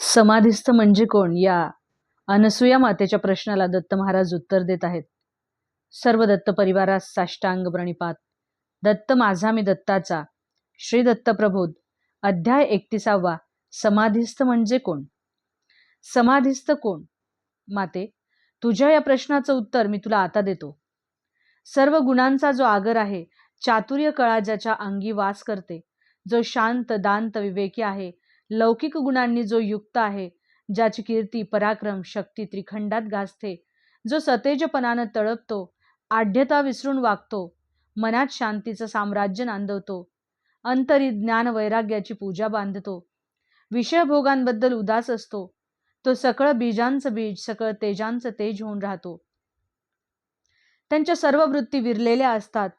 समाधिस्थ म्हणजे कोण? या. अनसुया मातेच्या प्रश्नाला दत्त महाराज उत्तर देत आहेत. सर्व दत्त परिवारास साष्टांग प्रणिपात. दत्त माझा मी दत्ताचा. श्री दत्त प्रबोध. अध्याय एकतीसावा. समाधिस्थ म्हणजे कोण? समाधिस्थ कोण? माते तुझ्या या प्रश्नाचं उत्तर मी तुला आता देतो. सर्व गुणांचा जो आगर आहे चातुर्य कळा ज्याच्या अंगी वास करते जो शांत दांत विवेकी आहे लौकिक गुणांनी जो युक्त आहे ज्याची कीर्ती पराक्रम शक्ती त्रिखंडात गाजते जो सतेजपणानं तळपतो आढ्यता विसरून वागतो मनात शांतीचं साम्राज्य नांदवतो अंतरी ज्ञान वैराग्याची पूजा बांधतो विषयभोगांबद्दल उदास असतो तो सकळ बीजांचं बीज सकळ तेजांचं तेज होऊन राहतो. त्यांच्या सर्व वृत्ती विरलेल्या असतात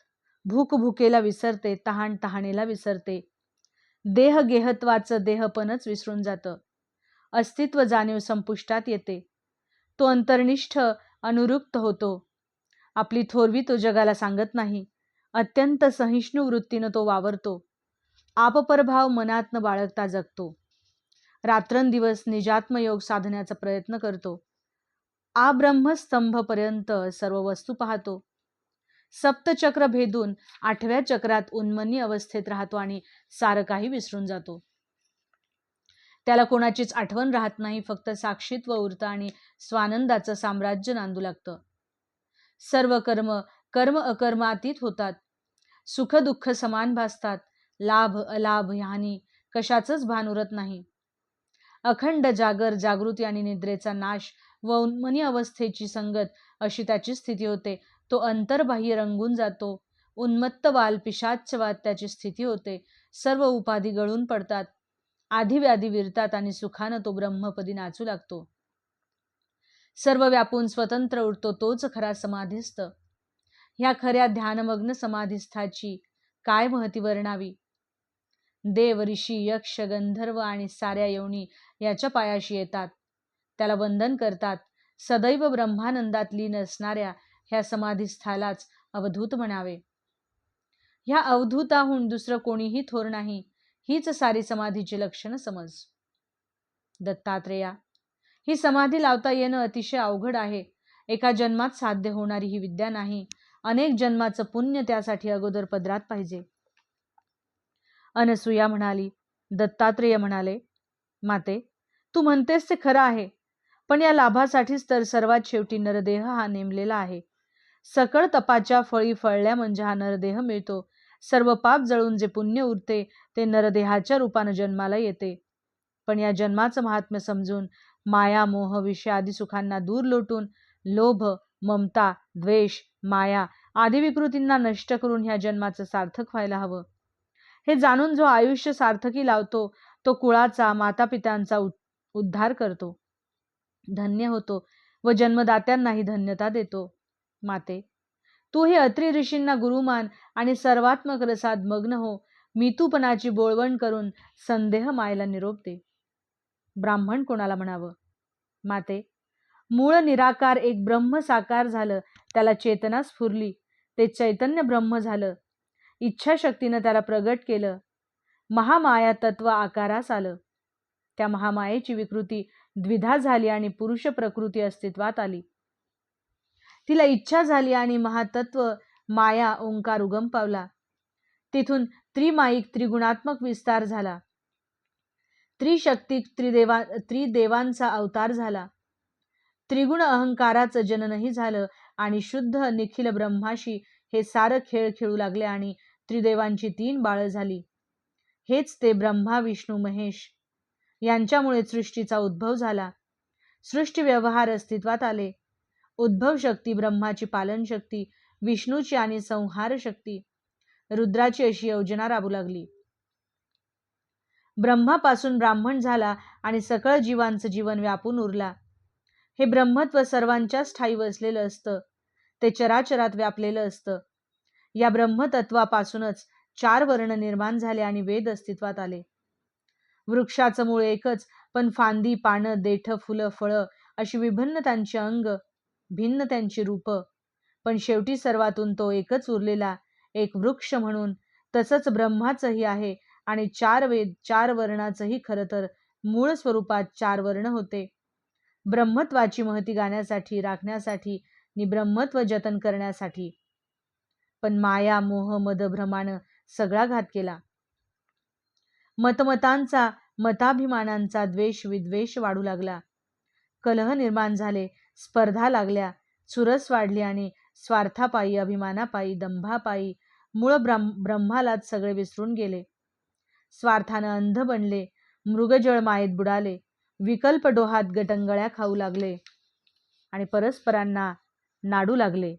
भूक भुकेला विसरते तहान तहानेला विसरते देह गेहत्वाचं देहपणच विसरून जातं. अस्तित्व जाणीव संपुष्टात येते. तो अंतर्निष्ठ अनुरुक्त होतो. आपली थोरवी तो जगाला सांगत नाही. अत्यंत सहिष्णू वृत्तीनं तो वावरतो. आपपरभाव मनातनं बाळगता जगतो. रात्रंदिवस निजात्मयोग साधण्याचा प्रयत्न करतो. आब्रह्मस्तंभपर्यंत सर्व वस्तू पाहतो. सप्तचक्र भेदून आठव्या चक्रात उन्मनी अवस्थेत राहतो आणि सारं काही विसरून जातो. त्याला कोणाचीच आठवण राहत नाही फक्त साक्षीत्व उरतं आणि स्वानंदाचं साम्राज्य नांदू लागतं. सर्व कर्म कर्म अकर्मातीत होतात. सुख दुःख समान भासतात. लाभ अलाभ ह्यानी कशाचंच भान उरत नाही. अखंड जागर जागृती आणि निद्रेचा नाश व उन्मनी अवस्थेची संगत अशी त्याची स्थिती होते तो अंतर्बाह्य रंगून जातो. उन्मत्त वाल पिशाच्यवाद त्याची स्थिती होते. सर्व उपाधी गळून पडतात. आधी व्याधी विरतात आणि सुखानं तो ब्रह्मपदी नाचू लागतो. सर्व व्यापून स्वतंत्र उरतो तोच खरा समाधिस्थ. ह्या खऱ्या ध्यानमग्न समाधिस्थाची काय महती वर्णावी? देव ऋषी यक्ष गंधर्व आणि साऱ्या यवनी याच्या पायाशी येतात. त्याला वंदन करतात. सदैव ब्रह्मानंदात लीन असणाऱ्या ह्या समाधीस्थालाच अवधूत म्हणावे. ह्या अवधूताहून दुसरं कोणीही थोर नाही हीच सारी समाधीची लक्षणं समज. दत्तात्रेया ही समाधी लावता येणं अतिशय अवघड आहे. एका जन्मात साध्य होणारी ही विद्या नाही. अनेक जन्माचं पुण्य त्यासाठी अगोदर पदरात पाहिजे. अनसुया म्हणाली दत्तात्रेय म्हणाले माते तू म्हणतेस ते खरं आहे पण या लाभासाठीच तर सर्वात शेवटी नरदेह हा नेमलेला आहे. सकळ तपाच्या फळी फळल्या म्हणजे हा नरदेह मिळतो. सर्व पाप जळून जे पुण्य उरते ते नरदेहाच्या रूपानं जन्माला येते. पण या जन्माचं महात्म्य समजून माया मोह विषय आदी सुखांना दूर लोटून लोभ ममता द्वेष माया आदी विकृतींना नष्ट करून ह्या जन्माचं सार्थक व्हायला हवं. हे जाणून जो आयुष्य सार्थकी लावतो तो कुळाचा मातापित्यांचा उद्धार करतो. धन्य होतो व जन्मदात्यांनाही धन्यता देतो. माते. तू हे अत्रि ऋषींना गुरुमान आणि सर्वात्मक रसात मग्न हो. मितूपणाची बोळवण करून संदेह मायला निरोप दे ब्राह्मण कोणाला म्हणावं? माते. मूळ निराकार एक ब्रह्म साकार झालं त्याला चेतना स्फुरली. ते चैतन्य ब्रह्म झालं. इच्छाशक्तीनं त्याला प्रगट केलं. महामाया तत्व आकारास आलं. त्या महामायेची विकृती द्विधा झाली आणि पुरुष प्रकृती अस्तित्वात आली. तिला इच्छा झाली आणि महातत्व माया ओंकार उगम पावला तिथून त्रिमाईक त्रिगुणात्मक विस्तार झाला. त्रिशक्ती त्रिदेवा त्रिदेवांचा अवतार झाला. त्रिगुण अहंकाराचं जननही झालं आणि शुद्ध निखिल ब्रह्माशी हे सारं खेळ खेळू लागले आणि त्रिदेवांची तीन बाळं झाली. हेच ते ब्रह्मा विष्णू महेश यांच्यामुळे सृष्टीचा उद्भव झाला. सृष्टी व्यवहार अस्तित्वात आले. उद्भव शक्ती ब्रह्माची पालन शक्ती विष्णूची आणि संहार शक्ती. रुद्राची अशी योजना राबू लागली. ब्रह्मापासून ब्राह्मण झाला आणि सकळ जीवांचं जीवन व्यापून उरला. हे ब्रह्मत्व सर्वांच्याच ठाई वसलेलं असतं. ते चराचरात व्यापलेलं असतं. या ब्रह्मतत्वापासूनच चार वर्ण निर्माण झाले आणि वेद अस्तित्वात आले. वृक्षाचं मूळ एकच पण फांदी पानं देठ फुलं फळं अशी विभिन्न त्यांची अंग भिन्न त्यांची रूपं. पण शेवटी सर्वातून तो एकच उरलेला एक वृक्ष म्हणून तसंच ब्रह्माचंही आहे आणि चार वेद चार वर्णाचंही खरं तर मूळ स्वरूपात चार वर्ण होते. ब्रह्मत्वाची महती गाण्यासाठी राखण्यासाठी नि ब्रह्मत्व जतन करण्यासाठी. पण माया मोह मद भ्रमानं सगळा घात केला. मतमतांचा मताभिमानांचा द्वेष विद्वेष वाढू लागला. कलह निर्माण झाले स्पर्धा लागल्या. चुरस वाढली आणि स्वार्थापायी अभिमानापायी दंभापायी मूळ ब्रह्म ब्रह्मालाच सगळे विसरून गेले. स्वार्थानं अंध बनले मृगजळ मायेत बुडाले विकल्प डोहात गटंगळ्या खाऊ लागले आणि परस्परांना नाडू लागले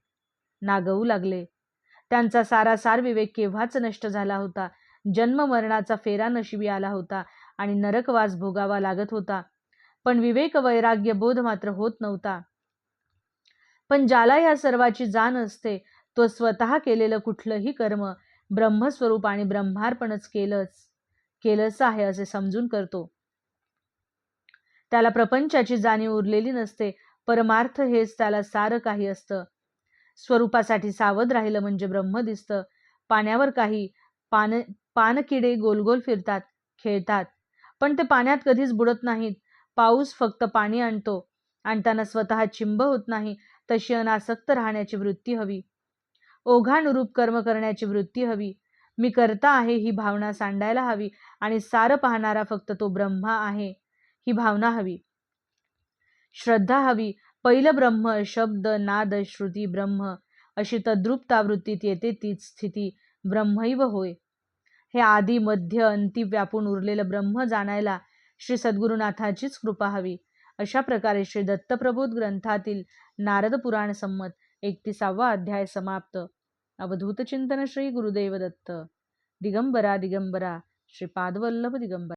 नागवू लागले. त्यांचा सारा सार विवेक केव्हाच नष्ट झाला होता? जन्म मरणाचा फेरा नशिबी आला होता आणि नरकवास भोगावा लागत होता. पण विवेक वैराग्य बोध मात्र होत नव्हता. पण ज्याला या सर्वाची जाण असते तो स्वतः केलेलं कुठलंही कर्म ब्रह्मस्वरूप आणि ब्रह्मार्पणच केलंच केलंच आहे असे समजून करतो. त्याला प्रपंचाची जाणीव उरलेली नसते परमार्थ हेच त्याला सारं काही असतं. स्वरूपासाठी सावध राहिलं म्हणजे ब्रह्म दिसतं. पाण्यावर काही पान पानकिडे गोलगोल फिरतात खेळतात. पण ते पाण्यात कधीच बुडत नाहीत. पाऊस फक्त पाणी आणतो. आणताना स्वतः चिंब होत नाही. तशी अनासक्त राहण्याची वृत्ती हवी. ओघानुरूप कर्म करण्याची वृत्ती हवी. मी करता आहे ही भावना सांडायला हवी आणि सारं पाहणारा फक्त तो ब्रह्मा आहे ही भावना हवी. श्रद्धा हवी. पहिलं ब्रह्म शब्द नाद श्रुती ब्रह्म अशी तद्रुपता वृत्तीत येते तीच स्थिती ब्रह्मैव होय. हे आदी मध्य अंती व्यापून उरलेलं ब्रह्म जाणायला श्री सद्गुरुनाथाचीच कृपा हवी. अशा प्रकारे श्री दत्तप्रबोध ग्रंथातील नारद पुराण संमत एकतीसावा अध्याय समाप्त. अवधूत चिंतन श्री गुरुदेव दत्त दिगंबरा. दिगंबरा श्रीपादवल्लभ दिगंबरा.